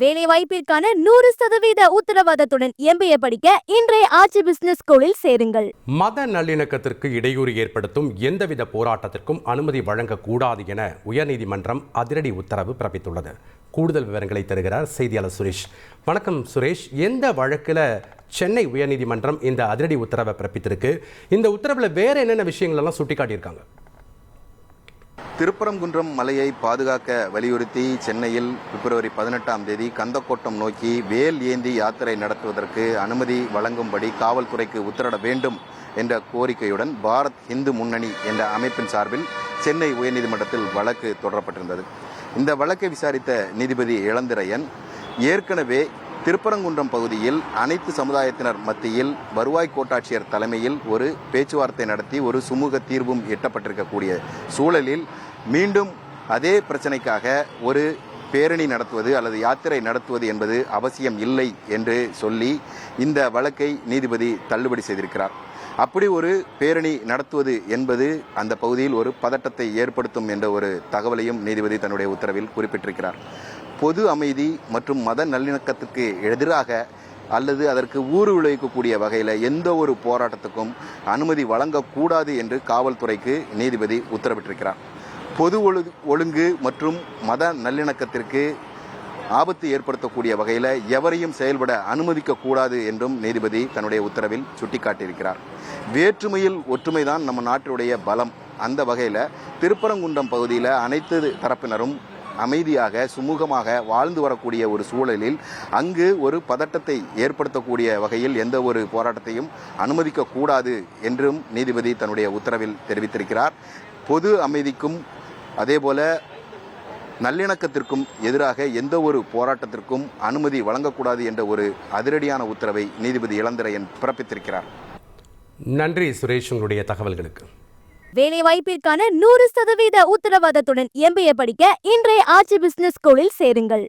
வேலை வாய்ப்பிற்கான நூறு சதவீத உத்தரவாதத்துடன் எம்பிஏ படிக்க இன்றைய ஆட்சி பிசினஸ் ஸ்கூலில் சேருங்கள். மத நல்லிணக்கத்திற்கு இடையூறு ஏற்படுத்தும் எந்தவித போராட்டத்திற்கும் அனுமதி வழங்கக்கூடாது என உயர்நீதிமன்றம் அதிரடி உத்தரவு பிறப்பித்துள்ளது. கூடுதல் விவரங்களை தருகிறார் செய்தியாளர் சுரேஷ். வணக்கம் சுரேஷ். எந்த வழக்கில் சென்னை உயர்நீதிமன்றம் இந்த அதிரடி உத்தரவை பிறப்பித்திருக்கு? இந்த உத்தரவில் வேற என்னென்ன விஷயங்கள் எல்லாம் சுட்டிக்காட்டியிருக்காங்க? திருப்பரங்குன்றம் மலையை பாதுகாக்க வலியுறுத்தி சென்னையில் பிப்ரவரி பதினெட்டாம் தேதி கந்தக்கோட்டம் நோக்கி வேல் ஏந்தி யாத்திரை நடத்துவதற்கு அனுமதி வழங்கும்படி காவல்துறைக்கு உத்தரவிட வேண்டும் என்ற கோரிக்கையுடன் பாரத் இந்து முன்னணி என்ற அமைப்பின் சார்பில் சென்னை உயர்நீதிமன்றத்தில் வழக்கு தொடரப்பட்டிருந்தது. இந்த வழக்கை விசாரித்த நீதிபதி இளந்திரையன் ஏற்கனவே திருப்பரங்குன்றம் பகுதியில் அனைத்து சமுதாயத்தினர் மத்தியில் வருவாய் கோட்டாட்சியர் தலைமையில் ஒரு பேச்சுவார்த்தை நடத்தி ஒரு சுமூக தீர்வும் எட்டப்பட்டிருக்கக்கூடிய சூழலில் மீண்டும் அதே பிரச்சனைக்காக ஒரு பேரணி நடத்துவது அல்லது யாத்திரை நடத்துவது என்பது அவசியம் இல்லை என்று சொல்லி இந்த வழக்கை நீதிபதி தள்ளுபடி செய்திருக்கிறார். அப்படி ஒரு பேரணி நடத்துவது என்பது அந்த பகுதியில் ஒரு பதட்டத்தை ஏற்படுத்தும் என்ற ஒரு தகவலையும் நீதிபதி தன்னுடைய உத்தரவில் குறிப்பிட்டிருக்கிறார். பொது அமைதி மற்றும் மத நல்லிணக்கத்துக்கு எதிராக அல்லது அதற்கு ஊறு விளைவிக்கக்கூடிய வகையில் எந்த ஒரு போராட்டத்துக்கும் அனுமதி வழங்கக்கூடாது என்று காவல்துறைக்கு நீதிபதி உத்தரவிட்டிருக்கிறார். பொது ஒழு ஒழுங்கு மற்றும் மத நல்லிணக்கத்திற்கு ஆபத்து ஏற்படுத்தக்கூடிய வகையில் எவரையும் செயல்பட அனுமதிக்க கூடாது என்றும் நீதிபதி தன்னுடைய உத்தரவில் சுட்டிக்காட்டியிருக்கிறார். வேற்றுமையில் ஒற்றுமைதான் நம்ம நாட்டினுடைய பலம். அந்த வகையில் திருப்பரங்குன்றம் பகுதியில் அனைத்து தரப்பினரும் அமைதியாக சுமூகமாக வாழ்ந்து வரக்கூடிய ஒரு சூழலில் அங்கு ஒரு பதட்டத்தை ஏற்படுத்தக்கூடிய வகையில் எந்த ஒரு போராட்டத்தையும் அனுமதிக்க கூடாது என்றும் நீதிபதி தன்னுடைய உத்தரவில் தெரிவித்திருக்கிறார். பொது அமைதிக்கும் அதேபோல நல்லிணக்கத்திற்கும் எதிராக எந்த ஒரு போராட்டத்திற்கும் அனுமதி வழங்கக்கூடாது என்ற ஒரு அதிரடியான உத்தரவை நீதிபதி இளந்திரையன் பிறப்பித்திருக்கிறார். நன்றி சுரேஷ் உங்களுடைய தகவல்களுக்கு. வேலை வாய்ப்பிற்கான நூறு சதவீத உத்தரவாதத்துடன் எம்பிஏ படிக்க இன்றைய ஆட்சி பிசினஸ் ஸ்கூலில் சேருங்கள்.